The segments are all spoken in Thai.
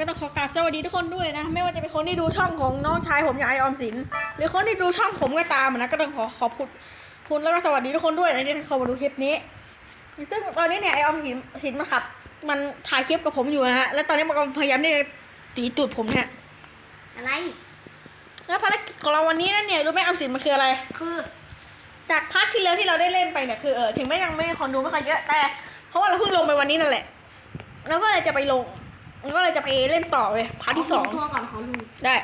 ก็ต้องขอกราบสวัสดีทุกคนด้วยนะ ไม่ว่าจะเป็นคนที่ดูช่องของน้องชายผมยายออมสิน หรือคนที่ดูช่องผมก็ตามนะก็ต้องขอขอบคุณคุณแล้วก็สวัสดีทุกคนด้วยนะที่เข้ามาดูคลิปนี้ ซึ่งตอนนี้เนี่ยไอออมสินสินมันขับ มันถ่ายคลิปกับผมอยู่นะฮะและตอนนี้มันกำลังพยายามที่จะตีตูดผมเนี่ยอะไรแล้วภารกิจของเราวันนี้นั่นเนี่ยรู้ไหมออมสินมันคืออะไร คือจากพาร์ทที่แล้วที่เราได้เล่นไปเนี่ยคือเออถึงแม้ยังไม่มีคนดูไม่ค่อยเยอะแต่เพราะว่าเราเพิ่งลงไปวันนี้นั่นแหละ แล้วก็เลยจะไปลง แล้วก็เลยจะไปเล่นต่อเลยพาร์ทที่สองขตัวก่อนของลุงได้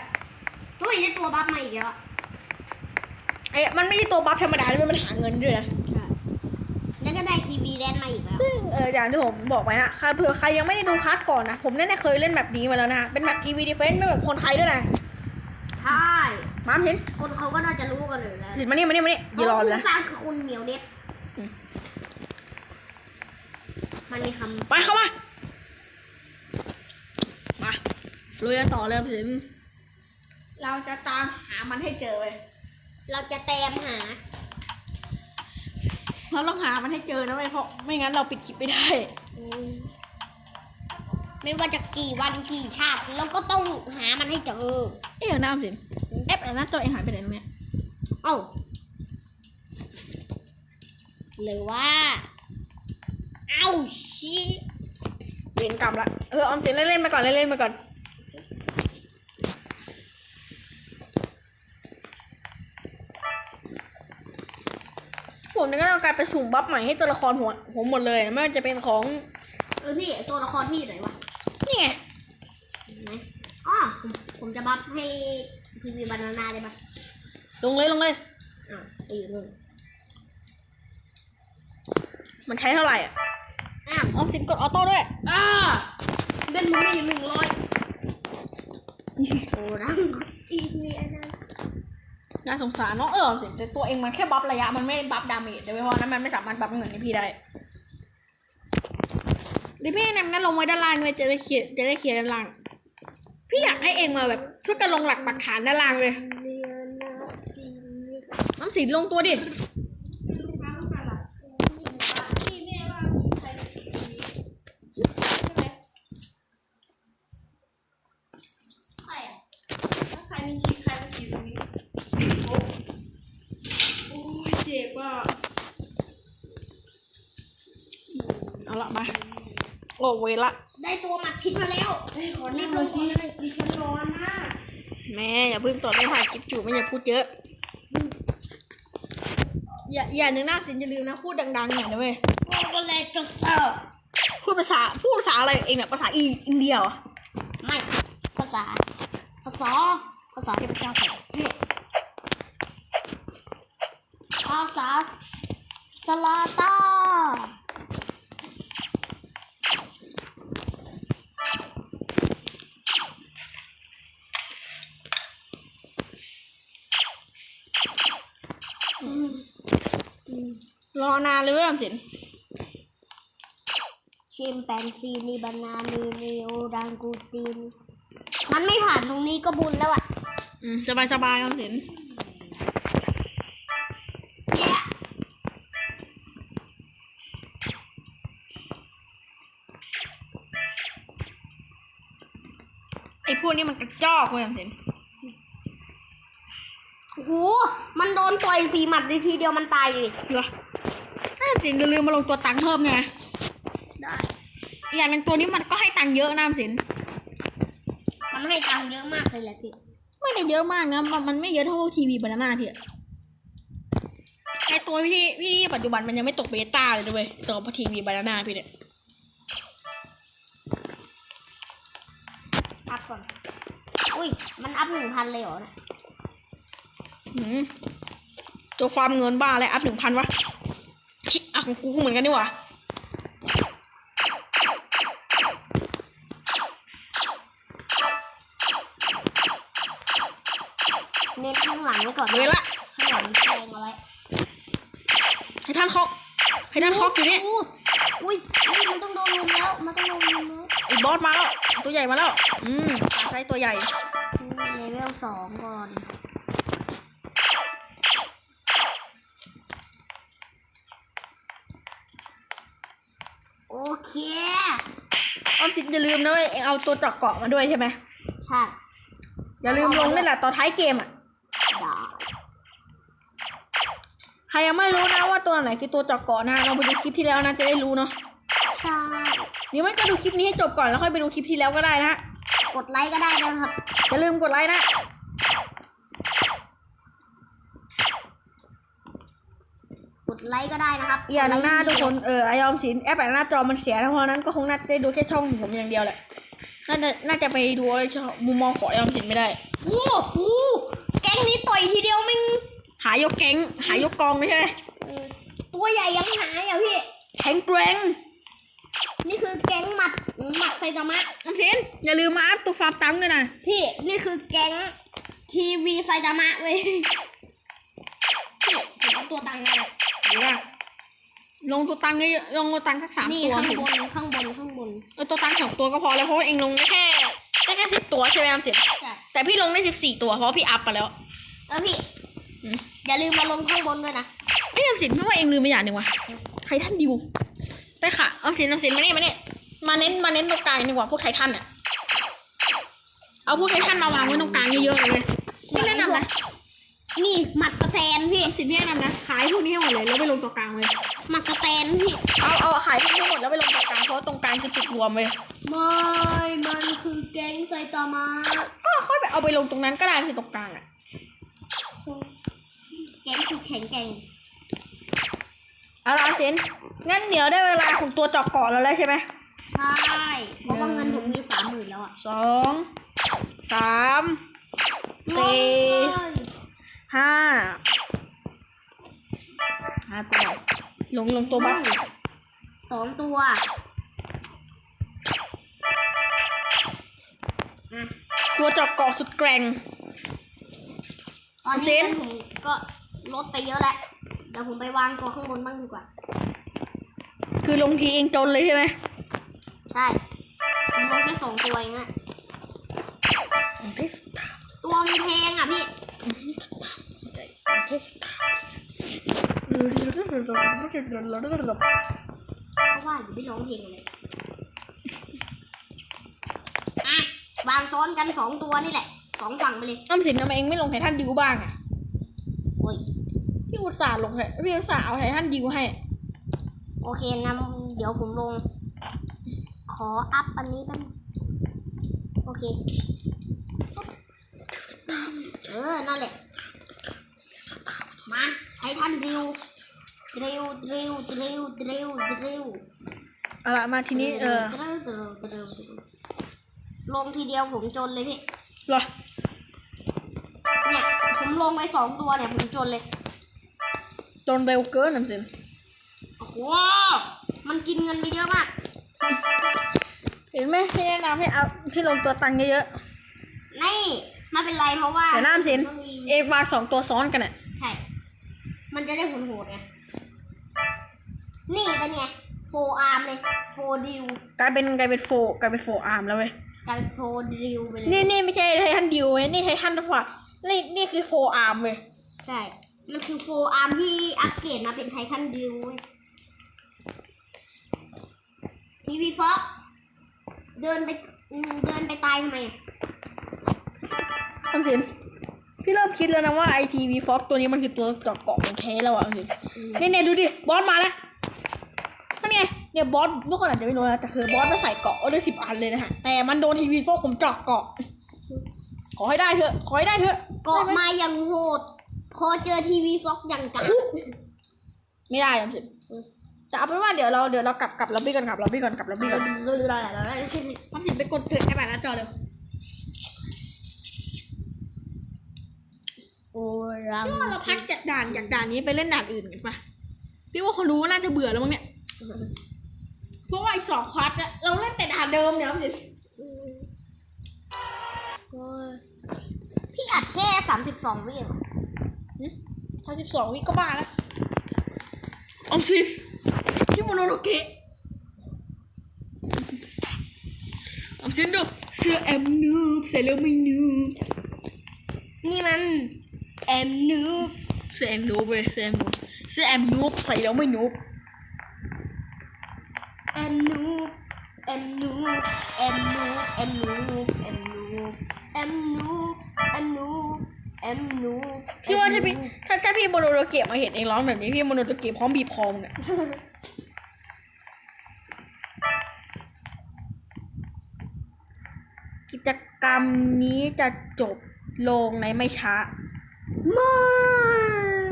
ตัวอีกได้ตัวบัฟมาอีกแล้วอะไอ้มันไม่ใช่ตัวบัฟธรรมดาด้วยมันหาเงินด้วยนะใช่แล้วก็ได้ทีวีแดนมาอีกแล้วซึ่งเอออย่างที่ผมบอกไปนะใครเผื่อใครยังไม่ได้ดูพาร์ทก่อนนะผมเนี่ยเคยเล่นแบบนี้มาแล้วนะฮะเป็นแบบทีวีดีเฟนซ์ไม่แบบคนไทยด้วยนะใช่มามเห็นคนเขาก็น่าจะรู้กันอยู่แล้วสิมานี่มานี่มานี่อย่ารอเลยผู้สร้างคือคุณเหมียวเด็บอืมมันมีคไปเข้ามามา ลุยกันต่อเลยสิมเราจะตามหามันให้เจอเว้ยำเราจะแตมหา เราต้องหามันให้เจอนะเว้ยเพราะไม่งั้นเราปิดคลิปไม่ได้ ไม่ว่าจะกี่วันกี่ชาติ เราก็ต้องหามันให้เจอ เอ๊ะน้ำสิเอฟหน้าตัวเองหายไปไหนรู้ไหมเอ้าหรือว่า เอ้าชิเวียนกรรมละ เออออมสินเล่นๆไปก่อนเล่นๆไปก่อน ผมนี่ก็ต้องการไปสุ่มบัฟใหม่ให้ตัวละครหัวผมหมดเลยไม่ว่าจะเป็นของเออพี่ตัวละครพี่ไหนวะนี่ไงเห็นไหมอ๋อผมผมจะบัฟให้พีวีบานานาได้ปะลงเลยลงเลยอ้าวไปอยู่นู่นมันใช้เท่าไหร่อะอ้าวออมสินกดออโต้ด้วยอ่าเงินผมมีอยู่หนึ่งร้อยโอ้รังทีวีอันนั้น น่าสงสารเนาะเออออมสิแต่ตัวเองมันแค่บัฟระยะมันไม่บัฟดาเมจเดี๋ยวเพราะนั้นมันไม่สามารถบัฟเงินให้พี่ได้ดิพี่เนี่ยงั้นลงไว้ด้านล่างเลยจะได้เขียนจะได้เขียนด้านล่าง พี่อยากให้เองมาแบบช่วยกันลงหลักปักฐานด้านล่างเลยน้ำสินลงตัวดิพี่แม่ว่ามีใครมาฉีดตรงนี้ใช่ไหมใครอะ ถ้าใครมีฉีดใครมาฉีดตรงนี้โอ้โอ้ยเจ็บอะ เอาละมา โอ้เวละ ได้ตัวหมัดพิษมาแล้วเฮ้ยขอนั่งเลยที่ดิฉันร้อนมากแม่อย่าเพิ่งต่อได้ถ่ายคลิปอยู่ไม่อย่าพูดเยอะ อย่าอย่านึกหน้าสินอย่าลืมนะพูดดังๆหน่อยนะเว้ยโอ้ก็เลยกระเซิร์พูดภาษาพูดภาษาอะไรเองเนี่ยภาษาอีอินเดียเหรอไม่ ภาษา ภาษา ภาษาที่พระเจ้าสอนภาษาสลาตา รอนานเลยเว้ยออมสินชิมแปนซีนีบานานีนีโอดังกูตีนมันไม่ผ่านตรงนี้ก็บุญแล้วอะ อืมสบายสบายๆออมสินไอ้พวกนี้มันกระจอกเว้ยออมสิน โอ้โหมันโดนต่อยสีหมัดในทีเดียวมันตายเลยเหรอออมสินอย่าลืมมาลงตัวตังค์เพิ่มไงได้ อีกอย่างหนึ่งตัวนี้มันก็ให้ตังค์เยอะนะออมสิน มันให้ตังค์เยอะมากเลยแหละพี่ ไม่ได้เยอะมากนะมันมันไม่เยอะเท่าทีวีบานาน่าทีอะไอตัวพี่พี่ปัจจุบันมันยังไม่ตกเบต้าเลยด้วยตัวทีวีบานาน่าพี่เนี่ยอัพก่อน อุ้ย มันอัพหนึ่งพันเลยเหรอเนี่ยหืม ตัวฟาร์มเงินบ้าอะไรอัพหนึ่งพันวะชิอะของกูก็เหมือนกันนี่หว่าเน้นข้างหลังไว้ก่อนเวละข้างหลังแทงเอาไว้ให้ท่านเคาะให้ท่านเคาะอยู่นี่อู้อุ้ยอุ้ยมันต้องโดนลุมแล้วมันต้องโดนลุมแล้วไอ้บอสมาแล้วตัวใหญ่มาแล้ว อืมตาใช้ตัวใหญ่อืมเลเวลสองก่อน โอเคออมสินอย่าลืมนะเว้ยเองเอาตัวเจาะเกาะมาด้วยใช่ไหมใช่อย่าลืมลงนี่แหละตอนท้ายเกมอะได้ใครยังไม่รู้นะว่าตัวไหนคือตัวเจาะเกาะนะเราไปดูคลิปที่แล้วนะจะได้รู้เนาะใช่หรือไม่ก็ดูคลิปนี้ให้จบก่อนแล้วค่อยไปดูคลิปที่แล้วก็ได้นะฮะกดไลค์ก็ได้นะครับอย่าลืมกดไลค์นะ กด ไลค์ก็ได้นะครับอีกอย่างหนึงหน้าทุกคนเออไอออมสินแอปแบบหน้าจอมันเสียนะเพราะฉะนั้นก็คงน่าจะได้ดูแค่ช่องผมอย่างเดียวแหละน่าจะน่าจะไปดูไอ้ช่องมุมมองของไอออมสินไม่ได้โอ้โหแก๊งนี้ต่อยทีเดียวไม่งหายกแก๊งหายกกองไม่ใช่เออตัวใหญ่ยังหายอะพี่แข็งแกรงนี่คือแก๊งหมัดหมัดไซตามะออมสินอย่าลืมมาอัพตัวฟาร์มตังค์ด้วยนะพี่นี่คือแก๊งทีวีไซตามะเว้ยพี่ผมเอาตัวตังค์มาเลย หรือว่าลงตัวตังค์เยอะๆลงตัวตังค์สักสามนี่ตัวข้างสิบนข้างบนข้างบนเออตัวตังค์สองตัวก็พอแล้วเพราะว่าเองลงได้แค่ได้แค่สิบตัวใช่ไหมออมสินใช่แต่พี่ลงได้สิบสี่ตัวเพราะว่าพี่อัพไปแล้วแล้วพี่อืมอย่าลืมมาลงข้างบนด้วยนะไอ้ยออมสินเพราะว่าเองลืมไปอย่างหนึ่งว่ะไททันดิวไปค่ะออมสินออมสินมาเนี่ยมาเนี่ยมาเน้นมาเน้นตรงกลางดีกว่าพวกไททันอะเอาพวกไททันมาวางไว้ตรงกลางเยอะๆเลยพี่แนะนำนะนี่หมัดสแตนพี่ออม สินพี่แนะนำนะ ขายพวกนี้ให้หมดเลยแล้วไปลงตัวกลางเลยหมัดสแตนพี่เอาเอาขายพวกนี้ให้หมดแล้วไปลงตัวกลางเพราะว่าตรงกลางคือจุดรวมเลยไม่มันคือแก๊งไซตามะก็ค่อยไปเอาไปลงตรงนั้นก็ได้คือตรงกลางอะแก๊งคือแข็งแกร่งเอาละสินงั้นเดี๋ยวได้เวลาของตัวเจอกเกาะแล้วแล้วใช่ไหมใช่เพราะว่าเงินผมมีสามหมื่นแล้วอะสองสามสี่โอ้ย ห้า ห้าตัว ลงลงตัวบัฟสองตัวอะตัวเจอกเกาะสุดแกร่งตอนเจนี้นเงินผมก็ลดไปเยอะแล้วเดี๋ยวผมไปวางตัวข้างบนบ้างดีกว่า คือลงทีเองจนเลยใช่ไหมใช่ผมลดไปสองตัวเองอะตัวมันแพงอะพี่เพราะว่าอยู่ไม่ร้องเพลงเลยอะวางซ้อนกันสองตัวนี่แหละสองฝั่งไปเลยอ้อมสินทำไมเองไม่ลงไททันดิวบ้างอะโอ้ยพี่อุตส่าห์ลงไทพี่อุตส่าห์เอาไททันดิวให้ โอเคงั้นเดี๋ยวผมลง ขออัพอันนี้แป๊บนึงโอเค เออ นั่นแหละ มา ให้ท่านดิวดิวดิวดิวดิวดิวเอาละมาทีนี้เออดิวดิวดิวดิวลงทีเดียวผมจนเลยพี่เหรอเนี่ยผมลงไปสองตัวเนี่ยผมจนเลย จนเร็วเกินน้ำสินโอ้โหมันกินเงินไปเยอะมาก เห็นไหมพี่แนะนำให้เอาพี่ลงตัวตังค์เยอะนี่ไม่เป็นไรเพราะว่าๆแต่น้ำสินต้องมีเอวางสองตัวซ้อนกันอะใช่มัน จะได้โหดๆไง นี่เป็นไงโฟอาร์มเลยโฟดิวกลายเป็นกลายเป็นโฟกลายเป็นโฟอาร์มแล้วเว้ยกลายเป็นโฟดิวไปเลยนี่นี่ไม่ใช่ไททันดิวเว้ยนี่ไททันตัวนี่นี่คือโฟอาร์มเว้ยใช่ มันคือโฟอาร์มที่อัปเกรดมาเป็นไททันดิวเว้ยทีวีฟ็อกเดินไปอืมเดินไปตายทำไมอะน้ำสิน พี่เริ่มคิดแล้วนะว่าไอทีวีฟ็อกตัวนี้มันคือตัวเกาะเกาะของแท้แล้วอะน้ำสินนี่เนี่ยดูดิ บอสมาแล้วนั่นไงเนี่ยบอสทุกคนอาจจะไม่รู้นะแต่คือบอสมาใส่เกาะได้สิบอันเลยนะฮะ แต่มันโดนทีวีฟ็อกผมเจาะเกาะ ขอให้ได้เถอะ ขอให้ได้เถอะ เกาะได้ไหมาอย่างโหด พอเจอทีวีฟ็อกอย่างกัดไม่ได้น้ำสินแต่เอาเป็นว่าเดี๋ยวเราเดี๋ยวเรากลับกลับล็อบบี้ก่อนกลับล็อบบี้ก่อนกลับล็อบบี้ก่อนน้ำสินไปกดเปิดแอปอ่านหน้าจอเร็ว โอ้ รังพี่ว่าเราพักจากด่านจากด่านนี้ไปเล่นด่านอื่นกันปะพี่ว่าคนรู้ว่าน่าจะเบื่อแล้วมั้งเนี่ย เพราะว่าไอ้สองควอตอะเราเล่นแต่ด่านเดิมเนี่ยน้ำสินพี่อัดแค่สามสิบสองวิเองถ้าสิบสองวิก็บ้าแล้วออมสินพี่โมโนโนเกะออมสินดูเสื้อแอมนูบใส่แล้วไม่นูบนี่มัน แอมนูบเสื้อแอมนูบเว้ยเสื้อแอมนูบเสื้อแอมนูบใส่แล้วไม่นูบแอมนูบแอมนูบนูแอมนูแอมนูแอมนูแอมนูแอมนูแอมนูพี่ว่าถ้าพี่ถ้าถ้าพี่โมโนโตเกะมาเห็นเองร้องแบบนี้พี่โมโนโตเกะพร้อมบีบคอมงเนี่ยกิจกรรมนี้จะจบลงในไม่ช้ามา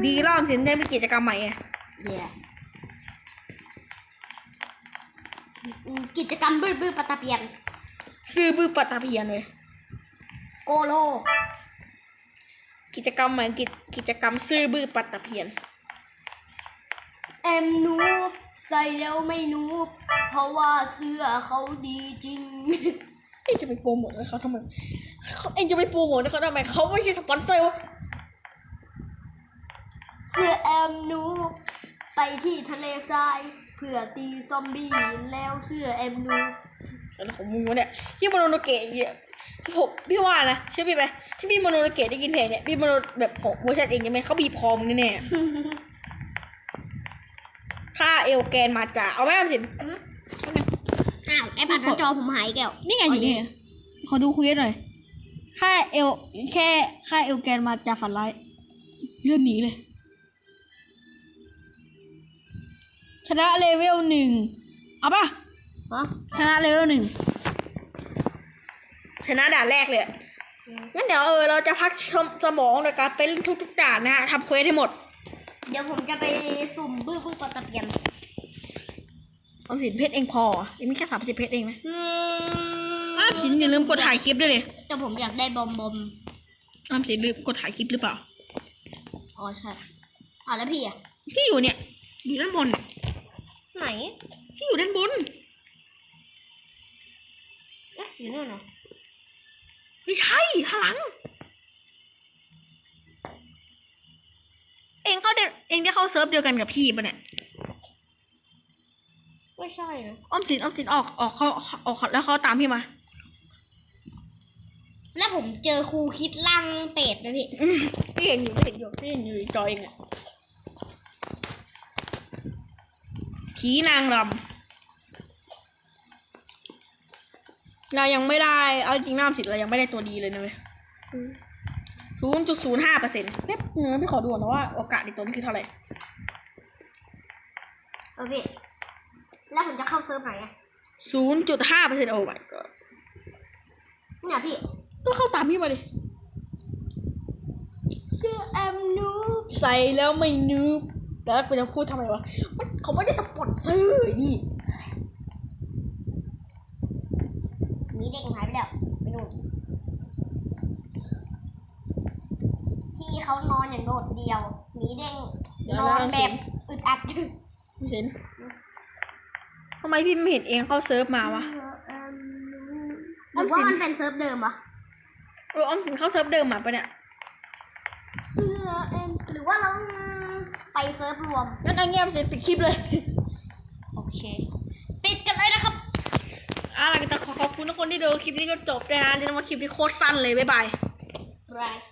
ดีรอบสินได้มีกิจกรรมใหม่ไงเย่กิจกรรมบื้อบื้อปะตะเปียน ซื้อบื้อปัตตาเพียนเลยโกโล กิจกรรมใหม่กิจกิจกรรมซื้อบื้อปัตตาเพียนแอมนูบใส่แล้วไม่นูบเพราะว่าเสื้อเขาดีจริงเอ็งจะไปโปรโมทให้เขาทำไมเขาเอ็งจะไปโปรโมทให้เขาทำไมเขาไม่ใช่สปอนเซอร์วะ เสื้อแอมนูบไปที่ทะเลทรายเพื่อตีซอมบี้แล้วเสื้อแอมนูบอะไรของมึงวะเนี่ยที่โมโนโตเกะเนี่ยผมพี่ว่านะเชื่อพี่ไหมที่พี่โมโนโตเกะได้กินเพลงเนี่ยพี่โมโนแบบของเวอร์ชันเองใช่ไหมเขาบีบคอมึงแน่ๆค่าเอลแกนมาจากเอาไหมออมสินอ้าวไอผัดหน้าจอผมหายแก้วนี่ไงอยู่นี่ไงขอดูคุยหน่อยค่าเอลแค่ค่าเอลแกนมาจากฝันร้ายเลื่อนหนีเลย ชนะเลเวลหนึ่งเอาป่ะฮะชนะเลเวลหนึ่งชนะด่านแรกเลยอะงั้นเดี๋ยวเออเราจะพักชมสมองโดยการไปเล่นทุกๆด่านนะฮะทำเควสให้หมด เดี๋ยวผมจะไปสุ่มบื้อบื้อปะตะเปียนออมสินเพชรเองพอเองมีแค่สามสิบเพชรเองนะออมสินอย่าลืมกดถ่ายคลิปด้วยเลยแต่ผมอยากได้บอมบอมออมสินลืมกดถ่ายคลิปหรือเปล่า อ๋อใช่อะแล้วพี่อะพี่อยู่เนี่ยอยู่ด้านบน ไหนพี่อยู่ด้านบนเอ๊ะอยู่นู่นเหรอไม่ใช่ข้างหลัง เองเข้าเดนเองได้เข้าเซิร์ฟเดียวกันกับพี่ปะเนี่ยไม่ใช่นะออมสินออมสินออกออกเขาออกแล้วเขาตามพี่มา แล้วผมเจอครูคิดล่างเป็ดนะพี่ พี่เห็นอยู่พี่เห็นอยู่พี่เห็นอยู่ในจอเองอะ ผีนางรำเรายังไม่ได้ เอาจริงน้ำสิเรายังไม่ได้ตัวดีเลยนะเว้ยศูนย์จุดศูนย์ห้าเปอร์เซ็นต์เนี่ยเนื้อพี่ขอดูก่อนนะว่าโอกาสในตัวนี้คือเท่าไหร่เออพี่แล้วผมจะเข้าเซิร์ฟไหนอะศูนย์จุดห้าเปอร์เซ็นต์โอ้ my god เนี่ยพี่ ก็เข้าตามพี่มาดิเชื่อแอมนูบใส่แล้วไม่นูบ แต่แล้วกูจะพูดทำไมวะมันเขาไม่ได้สปอนเซอร์ไอ้นี่มีเด็กหายไปแล้วไปนู่นพี่เขานอนอย่างโดดเดียวหมีเด้งนอนแบบอึดอัดพี่เซนทำไมพี่ไม่เห็นเองเข้าเซิร์ฟมาวะหรือว่ามันเป็นเซิร์ฟเดิมวะเออออมสินเข้าเซิร์ฟเดิมมาปะเนี่ยเสื้อแอมหรือว่าเรา ไปเซิร์ฟรวม งั้นเอาเงียบสิปิดคลิปเลย โอเค ปิดกันเลยนะครับอะหลังจากขอขอบคุณทุกคนที่ดูคลิปนี้จนจบด้วยนะเรียกว่าคลิปนี้โคตรสั้นเลย บ๊ายบาย right